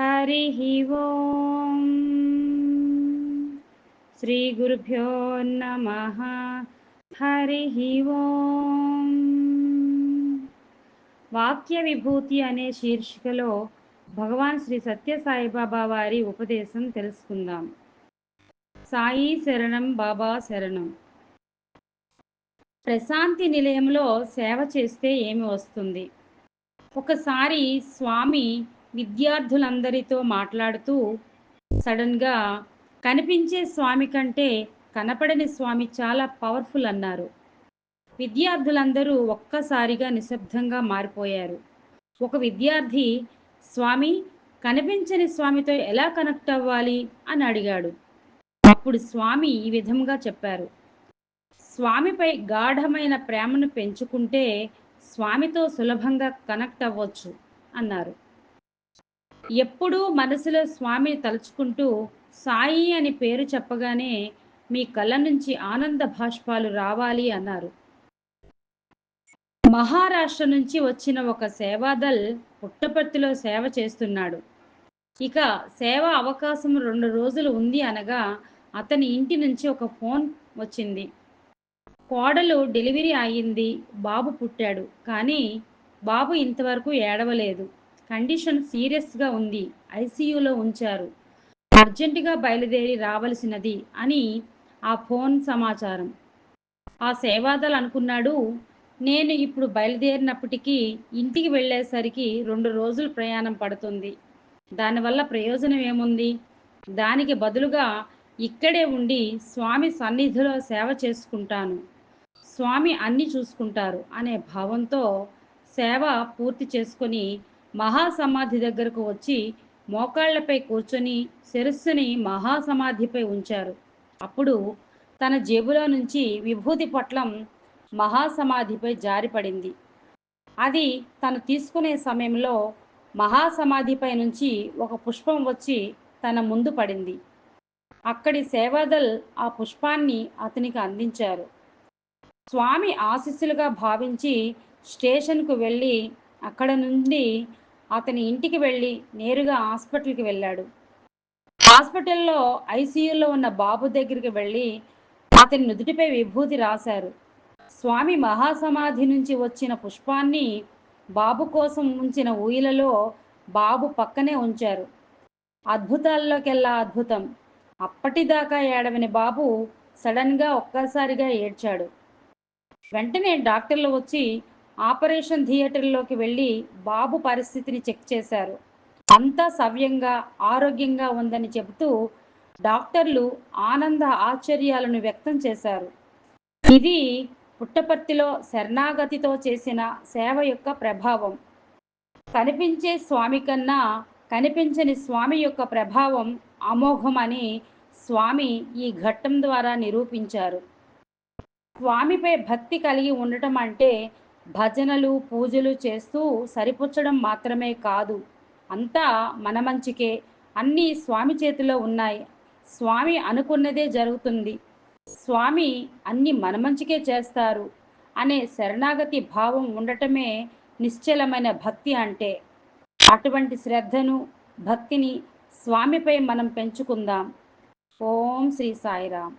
हरिः ఓం శ్రీ గురుభ్యో నమ హరి ఓం వాక్య విభూతి అనే శీర్షికలో భగవాన్ శ్రీ సత్య సాయిబాబా వారి ఉపదేశం తెలుసుకుందాం. సాయి శరణం బాబా శరణం. ప్రశాంతి నిలయంలో సేవ చేస్తే ఏమి వస్తుంది? ఒకసారి స్వామి విద్యార్థులందరితో మాట్లాడుతూ సడన్గా కనిపించే స్వామి కంటే కనపడని స్వామి చాలా పవర్ఫుల్ అన్నారు. విద్యార్థులందరూ ఒక్కసారిగా నిశ్శబ్దంగా మారిపోయారు. ఒక విద్యార్థి స్వామి కనిపించని స్వామితో ఎలా కనెక్ట్ అవ్వాలి? అని అడిగాడు. అప్పుడు స్వామి ఈ విధంగా చెప్పారు. స్వామిపై గాఢమైన ప్రేమను పెంచుకుంటే స్వామితో సులభంగా కనెక్ట్ అవ్వచ్చు అన్నారు. ఎప్పుడూ మనసులో స్వామిని తలుచుకుంటూ సాయి అని పేరు చెప్పగానే మీ కళ్ళ నుంచి ఆనంద భాష్పాలు రావాలి అన్నారు. మహారాష్ట్ర నుంచి వచ్చిన ఒక సేవాదల్ పుట్టపర్తిలో సేవ చేస్తున్నాడు. ఇక సేవ అవకాశం రెండు రోజులు ఉంది అనగా అతని ఇంటి నుంచి ఒక ఫోన్ వచ్చింది. కోడలు డెలివరీ అయ్యింది బాబు పుట్టాడు కానీ బాబు ఇంతవరకు ఏడవలేదు. కండిషన్ సీరియస్గా ఉంది. ఐసీయూలో ఉంచారు. అర్జెంటుగా బయలుదేరి రావలసినది అని ఆ ఫోన్ సమాచారం. ఆ సేవాదల్ అనుకున్నాడు నేను ఇప్పుడు బయలుదేరినప్పటికీ ఇంటికి వెళ్ళేసరికి రెండు రోజులు ప్రయాణం పడుతుంది. దానివల్ల ప్రయోజనం ఏముంది? దానికి బదులుగా ఇక్కడే ఉండి స్వామి సన్నిధిలో సేవ చేసుకుంటాను. స్వామి అన్ని చూసుకుంటారు అనే భావంతో సేవ పూర్తి చేసుకొని మహాసమాధి దగ్గరకు వచ్చి మోకాళ్ళపై కూర్చొని శిరస్సుని మహాసమాధిపై ఉంచారు. అప్పుడు తన జేబులో నుంచి విభూతి పట్లం మహాసమాధిపై జారిపడింది. అది తను తీసుకునే సమయంలో మహాసమాధిపై నుంచి ఒక పుష్పం వచ్చి తన ముందు పడింది. అక్కడి సేవాదల్ ఆ పుష్పాన్ని అతనికి అందించారు. స్వామి ఆశీస్సులుగా భావించి స్టేషన్కు వెళ్ళి అక్కడ నుండి అతని ఇంటికి వెళ్ళి నేరుగా హాస్పిటల్కి వెళ్ళాడు. హాస్పిటల్లో ఐసీయూలో ఉన్న బాబు దగ్గరికి వెళ్ళి అతని నుదుటిపై విభూతి రాశారు. స్వామి మహాసమాధి నుంచి వచ్చిన పుష్పాన్ని బాబు కోసం ఉంచిన ఊయలలో బాబు పక్కనే ఉంచారు. అద్భుతాల్లోకెల్లా అద్భుతం. అప్పటిదాకా ఏడవని బాబు సడన్గా ఒక్కసారిగా ఏడ్చాడు. వెంటనే డాక్టర్లు వచ్చి ఆపరేషన్ థియేటర్లోకి వెళ్ళి బాబు పరిస్థితిని చెక్ చేశారు. అంతా సవ్యంగా ఆరోగ్యంగా ఉందని చెబుతూ డాక్టర్లు ఆనంద ఆశ్చర్యాలను వ్యక్తం చేశారు. ఇది పుట్టపర్తిలో శరణాగతితో చేసిన సేవ యొక్క ప్రభావం. కనిపించే స్వామి కన్నా కనిపించని స్వామి యొక్క ప్రభావం అమోఘమని స్వామి ఈ ఘట్టం ద్వారా నిరూపించారు. స్వామిపై భక్తి కలిగి ఉండటం అంటే భజనలు పూజలు చేస్తూ సరిపుచ్చడం మాత్రమే కాదు. అంతా మన మంచికే. అన్నీ స్వామి చేతిలో ఉన్నాయి. స్వామి అనుకున్నదే జరుగుతుంది. స్వామి అన్ని మన మంచికే చేస్తారు అనే శరణాగతి భావం ఉండటమే నిశ్చలమైన భక్తి అంటే. అటువంటి శ్రద్ధను భక్తిని స్వామిపై మనం పెంచుకుందాం. ఓం శ్రీ సాయిరామ్.